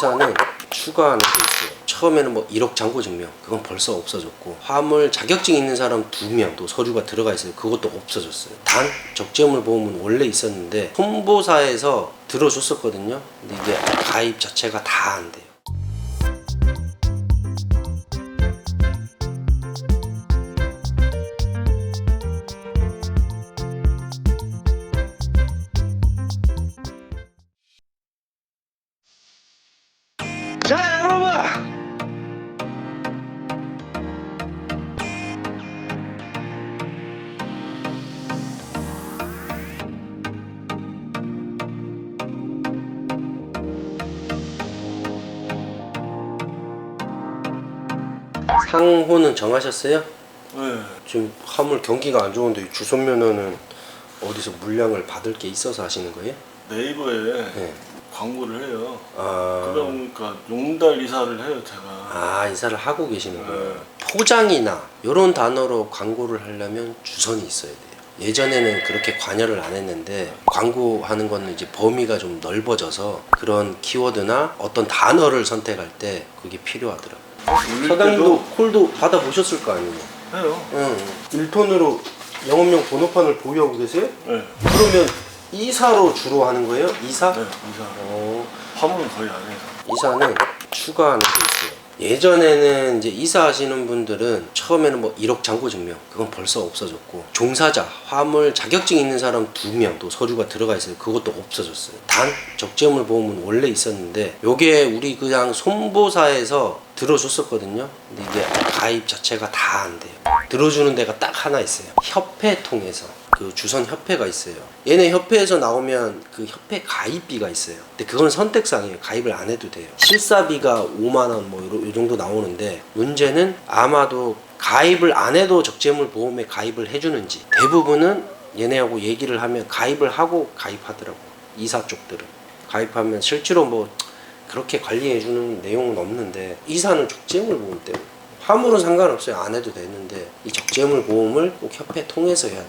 이사는 추가하는 게 있어요. 처음에는 뭐 1억 잔고 증명 그건 벌써 없어졌고 화물 자격증 있는 사람 두 명 또 서류가 들어가 있어요. 그것도 없어졌어요. 단 적재물 보험은 원래 있었는데 손보사에서 들어줬었거든요. 근데 이게 가입 자체가 다 안 돼요. 자 여러분 상호는 정하셨어요? 네. 지금 화물 경기가 안 좋은데 주선 면허는 어디서 물량을 받을 게 있어서 하시는 거예요? 네이버에 네. 광고를 해요. 아, 그러다 보니까 용달 이사를 해요, 제가. 아 이사를 하고 계시는구나. 네. 포장이나 이런 단어로 광고를 하려면 주선이 있어야 돼요. 예전에는 그렇게 관여를 안 했는데 광고하는 거는 이제 범위가 좀 넓어져서 그런 키워드나 어떤 단어를 선택할 때 그게 필요하더라고요. 올릴 사장님도 콜도 받아 보셨을 거 아니에요? 해요. 응. 1톤으로 영업용 번호판을 보유하고 계세요? 네. 그러면 이사로 주로 하는 거예요? 이사? 네, 이사. 어, 화물은 거의 안 해요. 이사는 추가하는 게 있어요. 예전에는 이제 이사하시는 분들은 처음에는 뭐 1억 잔고 증명 그건 벌써 없어졌고 종사자 화물 자격증 있는 사람 두 명 또 서류가 들어가 있어요. 그것도 없어졌어요. 단 적재물 보험은 원래 있었는데 요게 우리 그냥 손보사에서 들어줬었거든요. 근데 이게 가입 자체가 다 안 돼요. 들어주는 데가 딱 하나 있어요. 협회 통해서 그 주선 협회가 있어요. 얘네 협회에서 나오면 그 협회 가입비가 있어요. 근데 그건 선택상이에요. 가입을 안 해도 돼요. 실사비가 5만 원뭐 이 정도 나오는데 문제는 아마도 가입을 안 해도 적재물 보험에 가입을 해주는지 대부분은 얘네하고 얘기를 하면 가입을 하고 가입하더라고. 이사 쪽들은 가입하면 실제로 뭐 그렇게 관리해주는 내용은 없는데 이사는 적재물 보험 때문에 화물은 상관없어요. 안 해도 되는데 이 적재물 보험을 꼭 협회 통해서 해야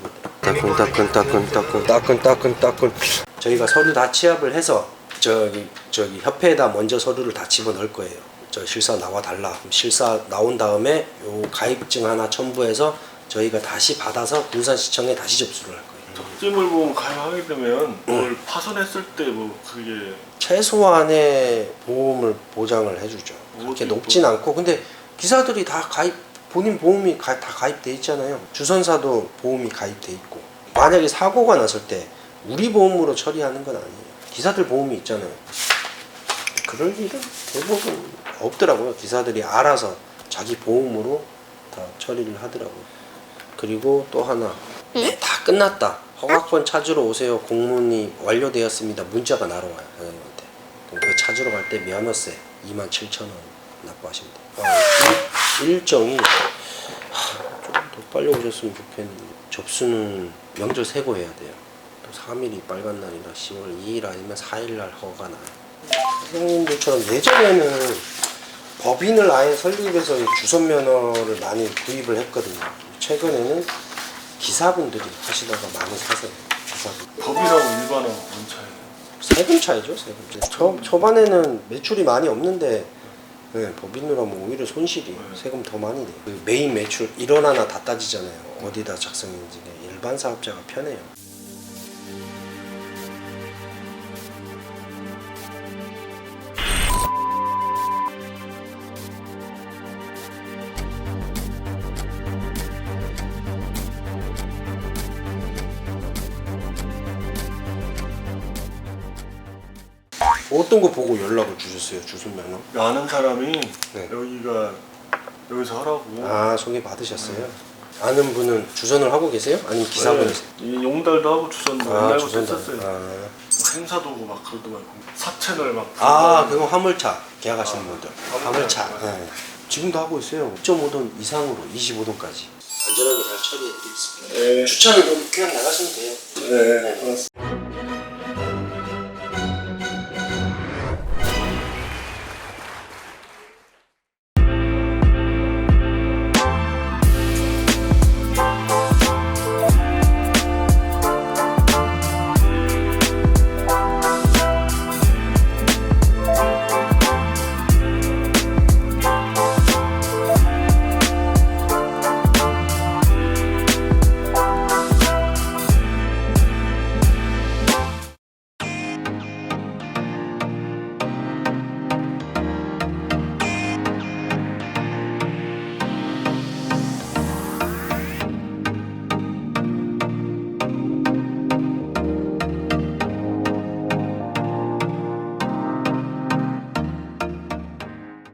되더라고요 따끈 따끈 따끈 따끈. 따끈 따끈 따끈. 저희가 서류 다 취합을 해서 저기 저기 협회에다 먼저 서류를 다 집어 넣을 거예요. 저 실사 나와 달라. 실사 나온 다음에 요 가입증 하나 첨부해서 저희가 다시 받아서 군산시청에 다시 접수를 할 거예요. 적재물 보험 가입하게 되면 뭘 파손했을 때 뭐 그게 최소한의 보험을 보장을 해주죠. 그렇게 높진 않고. 근데 기사들이 다 가입 본인 보험이 가- 다 가입돼 있잖아요. 주선사도 보험이 가입돼 있고 만약에 사고가 났을 때 우리 보험으로 처리하는 건 아니에요. 기사들 보험이 있잖아요. 그럴 일은 대부분 없더라고요. 기사들이 알아서 자기 보험으로 다 처리를 하더라고요. 그리고 또 하나 네, 다 끝났다. 허가권 찾으러 오세요. 공문이 완료되었습니다. 문자가 날아와요. 사장님한테. 그럼 그 찾으러 갈 때 면허세 27,000원 납부하시면 돼요. 아, 일- 일정이 좀더 빨리 오셨으면 좋겠는데 접수는 명절 세고 해야 돼요. 또 3일이 빨간 날이라 10월 2일 아니면 4일 날 허가가 나요. 사장님들처럼 예전에는 법인을 아예 설립해서 주선 면허를 많이 구입을 했거든요. 최근에는 기사분들이 하시다가 많이 사세요. 기사분. 법이라고 일반하고 뭔 차이예요? 세금 차이죠, 세금. 초, 초반에는 매출이 많이 없는데 네, 법인으로 하면 오히려 손실이 세금 더 많이 내요. 그 메인 매출 1원 하나 다 따지잖아요. 어디다 작성했는지 일반 사업자가 편해요. 어떤 거 보고 연락을 주셨어요, 주선 면허? 아는 사람이 네. 여기가 여기서 하라고. 아 소개 받으셨어요? 아는 분은 주선을 하고 계세요? 아니면 기사분이세요? 네. 이 용달도 하고 주선도 아 옛날부터. 했었어요. 아, 행사도 오고 막 그러더만 사채널 막. 아 그거 화물차 계약하시는 아, 분들. 화물차. 화물차. 네. 지금도 하고 있어요. 2.5돈 이상으로 25돈까지. 안전하게 잘 처리해드리겠습니다. 네. 주차는 그럼 그냥 나가시면 돼요. 네. 고맙습니다.